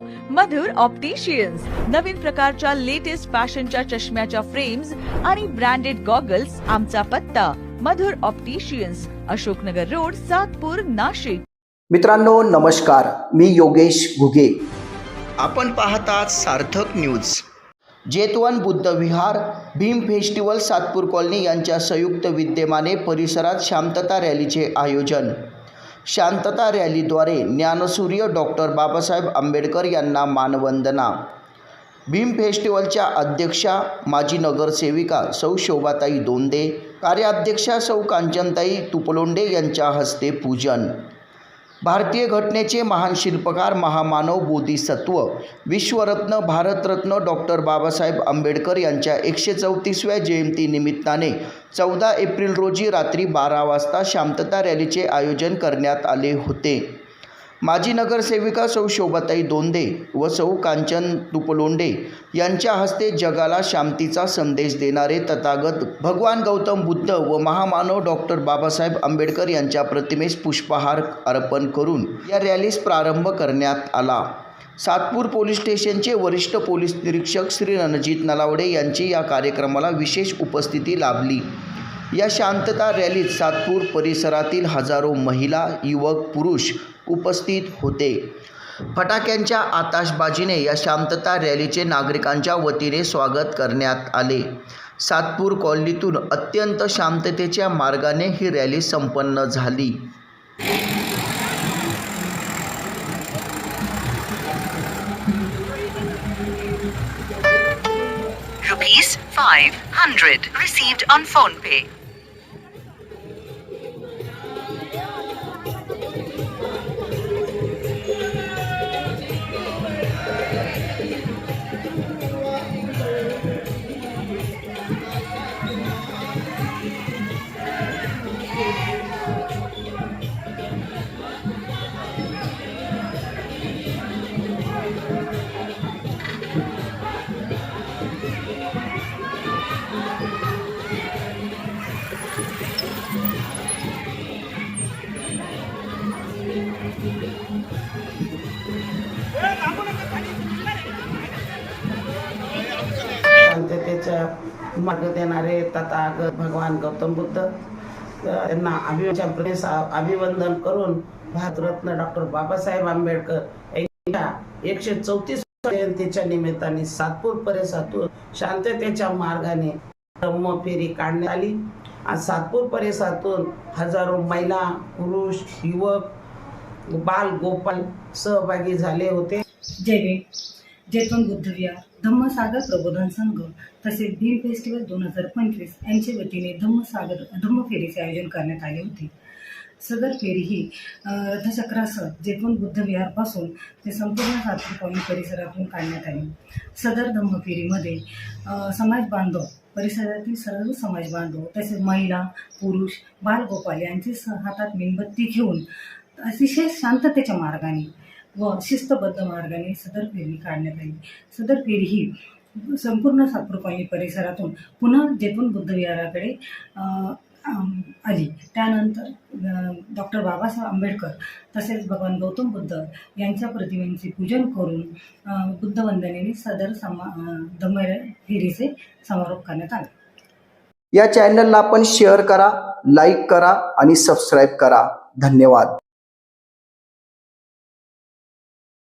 मधुर opticians नवीन प्रकारच्या latest फॅशनच्या चष्म्याच्या फ्रेम्स आणि ब्रँडेड गॉगल्स आमचा पत्ता. Madhur opticians Ashoknagar road Satpur Nashik. मित्रांनो नमस्कार. मी योगेश घुगे. आपण पाहतात Sarthak news Jetavan Buddha Vihar Bhim festival Satpur colony यांच्या संयुक्त विद्यमाने परिसरात शांतता रॅलीचे आयोजन. शांतता रॅलीद्वारे ज्ञानसूर्य डॉक्टर बाबासाहेब आंबेडकर यांना मानवंदना. भीम फेस्टिवलच्या अध्यक्षा माजी नगरसेविका सौ शोभाताई दोंदे कार्याध्यक्षा सौ कांचनताई तुपलोंडे यांच्या हस्ते पूजन. भारतीय घटनेचे महान शिल्पकार महामानव बोधिसत्व विश्वरत्न भारतरत्न डॉक्टर बाबासाहेब आंबेडकर यांच्या एकशे चौतीसव्या जयंतीनिमित्ताने चौदा एप्रिल रोजी रात्री बारा वाजता शांतता रॅलीचे आयोजन करण्यात आले होते. माजी नगरसेविका सौ शोभाताई दोंदे व सौ कांचन तुपलोंडे यांच्या हस्ते जगाला शांतीचा संदेश देणारे तथागत भगवान गौतम बुद्ध व महामानव डॉक्टर बाबासाहेब आंबेडकर यांच्या प्रतिमेस पुष्पहार अर्पण करून या रॅलीस प्रारंभ करण्यात आला. सातपूर पोलीस स्टेशनचे वरिष्ठ पोलीस निरीक्षक श्री रणजित नलावडे यांची या कार्यक्रमाला विशेष उपस्थिती लाभली. या शांतता रॅलीत सातपूर परिसरातील हजारो महिला युवक पुरुष उपस्थित होते. फटाक्यांच्या आताशबाजीने या शांतता रॅलीचे नागरिकांच्या वतीने स्वागत करण्यात आले. सातपूर कॉलनीतून अत्यंत शांततेच्या मार्गाने ही रॅली संपन्न झाली. Rupees 500 received on PhonePe. शांततेचा मार्ग देणारे तथागत भगवान गौतम बुद्ध. त्यांना यांना अभिवाच्या प्रदेश अभिवंदन करून भारतरत्न डॉक्टर बाबासाहेब आंबेडकर यांच्या एकशे चौतीस जयंतीच्या निमित्ताने सातपूर परिसरातून शांततेच्या मार्गाने धम्म फेरी काढण्यात आली. आज सातपूर परिसरातून हजारो महिला पुरुष युवक बाल गोपाल सहभागी झाले होते. जय जैतून बुद्धविहार धम्मसागर प्रबोधन संघ तसेच भीम फेस्टिवल दोन हजार पंचवीस यांच्या वतीने धम्मसागर धम्म फेरीचे आयोजन करण्यात आले होते. सदर फेरी ही रथचक्रासह जैतून बुद्धविहारपासून ते संपूर्ण सातपूर पॉईंट परिसरातून काढण्यात आली. सदर धम्म फेरीमध्ये समाज बांधव परिसरातील सर्व समाज बांधव तसेच महिला पुरुष बालगोपाल यांचे स- हातात मेणबत्ती घेऊन अतिशय शांततेच्या मार्गाने व शिस्तबद्ध मार्गाने सदर फेरी काढण्यात आली. सदर फेरी ही संपूर्ण सातपूर परिसरातून पुन्हा जेथून बुद्धविहाराकडे आली. त्यानंतर डॉक्टर बाबासाहेब आंबेडकर तसेच भगवान गौतम बुद्ध यांच्या प्रतिमेंचे पूजन करून बुद्धवंदनेने सदर समा अ, फेरीचे समारोप करण्यात आला. या चॅनलला आपण शेअर करा लाईक करा आणि सबस्क्राईब करा. धन्यवाद.